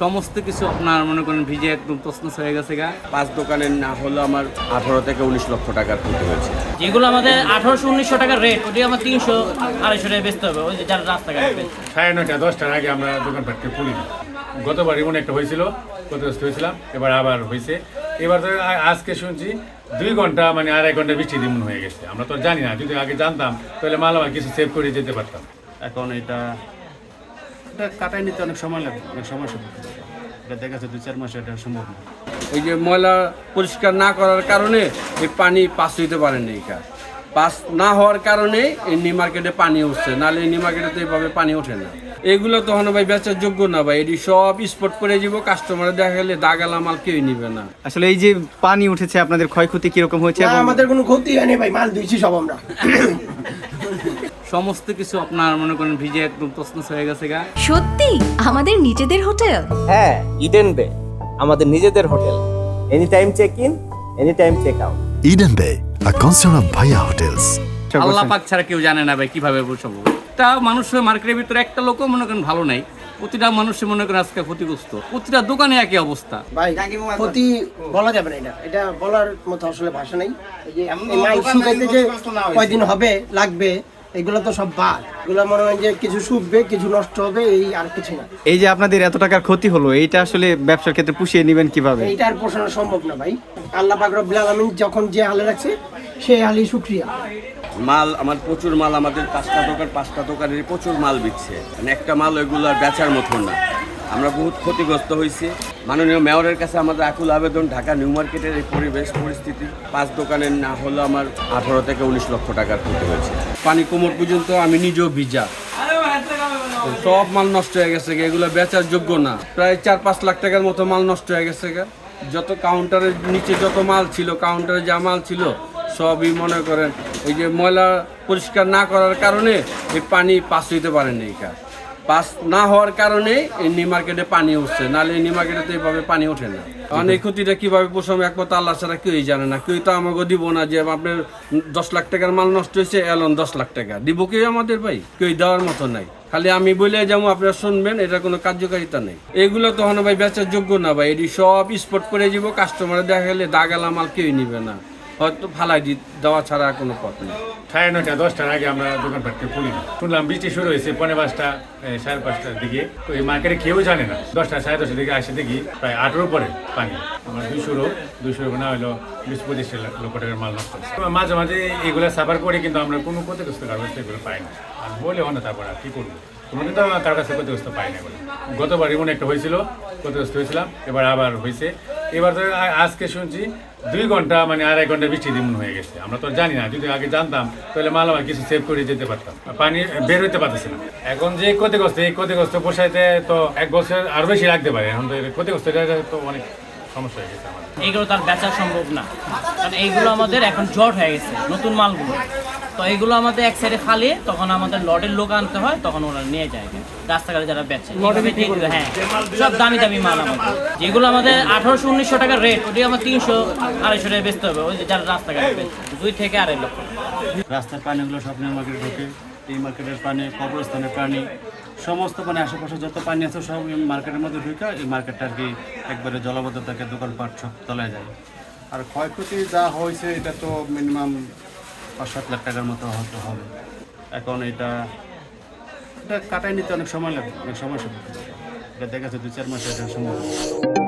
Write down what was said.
সমস্ত কিছু আপনার মনে করেন ভিজে একদম তসনস হয়ে গেছে গা। পাঁচ দোকানের না হলো আমার আঠারো থেকে উনিশ লক্ষ টাকার ক্ষতি হয়েছে। যেগুলো আমাদের আঠারোশো উনিশশো টাকার রেট ওটি আমার তিনশো আড়াইশো টাকা বেচতে হবে ওই যে যারা রাস্তাঘাটে সাড়ে নয়টা দশটার আগে আমরা দোকানপাটকে খুলি। গতবার এমন একটা হয়েছিল ক্ষতিগ্রস্ত হয়েছিলাম এবার আবার হয়েছে। এবার তো আজকে শুনছি দুই ঘণ্টা মানে আড়াই ঘণ্টা বৃষ্টি দিমন হয়ে গেছে। আমরা তো জানি না যদি আগে জানতাম তাহলে মাল আমার কিছু সেভ করে যেতে পারতাম। এখন এটা এটা কাটাই নিতে অনেক সময় লাগবে অনেক সমস্যা এটা দেখা যাচ্ছে দু চার মাসে এটা সম্ভব না। এই যে ময়লা পরিষ্কার না করার কারণে এই পানি পাস হইতে পারেন না এখানে পাস না হওয়ার কারণে এই নি মার্কেটে পানি উঠছে নাহলে এই নি মার্কেটে তো এইভাবে পানি ওঠে না। এগুলো তখন ভাই বেচার যোগ্য না ভাই এটি সব স্পট করে দিব কাস্টমারে দেখা গেলে দাগালা মাল কেউ নিবে না। আসলে এই যে পানি উঠেছে আপনাদের ক্ষয়ক্ষতি কীরকম হয়েছে আমাদের কোনো ক্ষতি হয়নি ভাই মাল দিয়েছি সব আমরা। সমস্ত কিছু আপনার মনে করেন ভিজে একদম তসনস হয়ে গেছে গা। সত্যি? আমাদের নিজেদের হোটেল? হ্যাঁ ইডেন বে আমাদের নিজেদের hotel. Any time check in any time check out Eden Bay, a concern of Bhaya Hotels. Allah পাক ছাড়া কেউ জানে না ভাই কীভাবে বসাবো তা মানুষের মার্কেটের ভিতরে একটা লোকও মনে করেন ভালো নাই। প্রতিটা মানুষের মনে করেন আজকে ক্ষতিগ্রস্ত। প্রতিটা দোকানে একই অবস্থা। ভাই ক্ষতি বলা যাবে না এটা। এটা বলার মতো আসলে ভাষা নেই। এই যে মাল শুকাইতে যে কয়দিন হবে লাগবে এগুলো তো সব বাদ। এগুলো মনে হয় যে কিছু শুকবে কিছু নষ্ট হবে এই আর কিছু না। এই যে আপনাদের এত টাকার ক্ষতি হলো এইটা আসলে ব্যবসার ক্ষেত্রে পুষিয়ে নেবেন কীভাবে? এইটা আর পোষানো সম্ভব না ভাই। আল্লাহ পাক রব্বুল আলামিন যখন যে হালে রাখছে সেই হালই শুকরিয়া। মাল আমার প্রচুর মাল আমাদের পাঁচটা দোকান পাঁচটা দোকানের প্রচুর মাল বিচ্ছে মানে একটা মাল ওইগুলো আর বেচার মতন না। আমরা বহুত ক্ষতিগ্রস্ত হয়েছি মাননীয় মেয়রের কাছে আমাদের আকুল আবেদন, ঢাকা নিউ মার্কেটের এই পরিবেশ, পরিস্থিতি। পাঁচ দোকানের না হলো আমার আঠারো থেকে উনিশ লক্ষ টাকার ক্ষতি হয়েছে। পানি কোমর পর্যন্ত আমি নিজেও ভিজা। সব মাল নষ্ট হয়ে গেছে এগুলো বেচার যোগ্য না। প্রায় চার পাঁচ লাখ টাকার মতো মাল নষ্ট হয়ে গেছে। যত কাউন্টারের নিচে যত মাল ছিল কাউন্টারে যা মাল ছিল, সবই মনে করেন, এই যে ময়লা পরিষ্কার না করার কারণে এই পানি পাস হইতে পারেনি এই কাজ পাস না হওয়ার কারণে এই নি মার্কেটে পানি উঠছে। নাহলে এই নি মার্কেটে তো এইভাবে পানি ওঠে না। কারণ এই ক্ষতিটা কীভাবে পোষাবে একমাত্র আল্লাহ ছাড়া কেউই জানে না। কেউ তো আমাকে দিব না যে আপনার দশ লাখ টাকার মাল নষ্ট হয়েছে এলন দশ লাখ টাকা। দিব কেউ আমাদের ভাই? কেউ দেওয়ার মতো নাই। খালি আমি বলে যেমন আপনারা শুনবেন, এটা কোনো কার্যকারিতা নেই। এগুলো তখন ভাই বেচার যোগ্য না ভাই, এটি সব স্পট করে দিব কাস্টমারে দেখা গেলে দাগালা মাল কেউই নিবে না। হয়তো ফালাই দি দেওয়া ছাড়া কোনো পথ নেই। সাড়ে নয়টা, দশটার আগে আমরা দোকানপাটকে খুলি। শুনলাম বৃষ্টি শুরু হয়েছে পনেরো পাঁচটা সাড়ে পাঁচটার দিকে। এই মার্কেটে কেউ জানে না। দশটা, সাড়ে দশটার দিকে আসে দেখি প্রায় আঠেরো পরে পানি। আমার দুইশো রো দুইশো রো না হলো বিশ, পঁচিশ লক্ষ টাকার মাল নষ্ট। মাঝে মাঝে এগুলো সাফার করে, কিন্তু আমরা কোনো ক্ষতিগ্রস্ত কারও কাছে এগুলো পাই না। আর বলেও না তারপর আর কি করব? কোনোদিন তো কারও কাছে ক্ষতিগ্রস্ত পাই না এগুলো। গতবার এমন একটা হয়েছিল, ক্ষতিগ্রস্ত হয়েছিলাম, এবার আবার হয়েছে। এবার তো আজকে শুনছি দুই ঘণ্টা মানে আড়াই ঘণ্টা বৃষ্টি দিমন হয়ে গেছে। আমরা তো জানি না, যদি আগে জানতাম, তাহলে মাল আমার কিছু সেভ করে যেতে পারতাম। পানি বের হইতে পারতেছে না। এখন যে ক্ষতিগ্রস্ত, এই ক্ষতিগ্রস্ত পোষাইতে তো এক বছর আরও বেশি রাখতে পারে। এখন তো ক্ষতিগ্রস্ত তো অনেক সমস্যা হয়ে গেছে এইগুলো তার বেচা সম্ভব না। কারণ এইগুলো আমাদের এখন জট হয়ে গেছে, নতুন মালগুলো। তো এইগুলো আমাদের এক সাইডে ফালিয়ে তখন আমাদের লডের লোক আনতে হয় তখন ওরা নিয়ে যায় রাস্তাঘাটে যারা বেচে হ্যাঁ। সব দামি দামি মাল আমাদের। যেগুলো আমাদের আঠারোশো উনিশশো টাকার রেট ওটি আমার তিনশো আড়াইশো টাকা বেচতে হবে। ওই যে যারা রাস্তাঘাটে বেচে দুই থেকে আড়াই লক্ষ রাস্তার পানিগুলো স্বপ্নের মার্কেটে ঢোকে। এই মার্কেটের পানি কবরস্থানের পানি সমস্ত মানে আশেপাশে যত পানি আছে সব মার্কেটের মধ্যে ঢুকে এই মার্কেটটা আর কি একবারে জলবদ্ধ থাকে দোকানপাট সব তলায় যায়। আর ক্ষয়ক্ষতি যা হয়েছে এটা তো মিনিমাম পাঁচ সাত লাখ টাকার মতো হয়তো হবে এখন এটা এটা কাটাই নিতে অনেক সময় লাগবে অনেক সময় সময় এটা দেখা যাচ্ছে দু চার মাসে এটা সময়।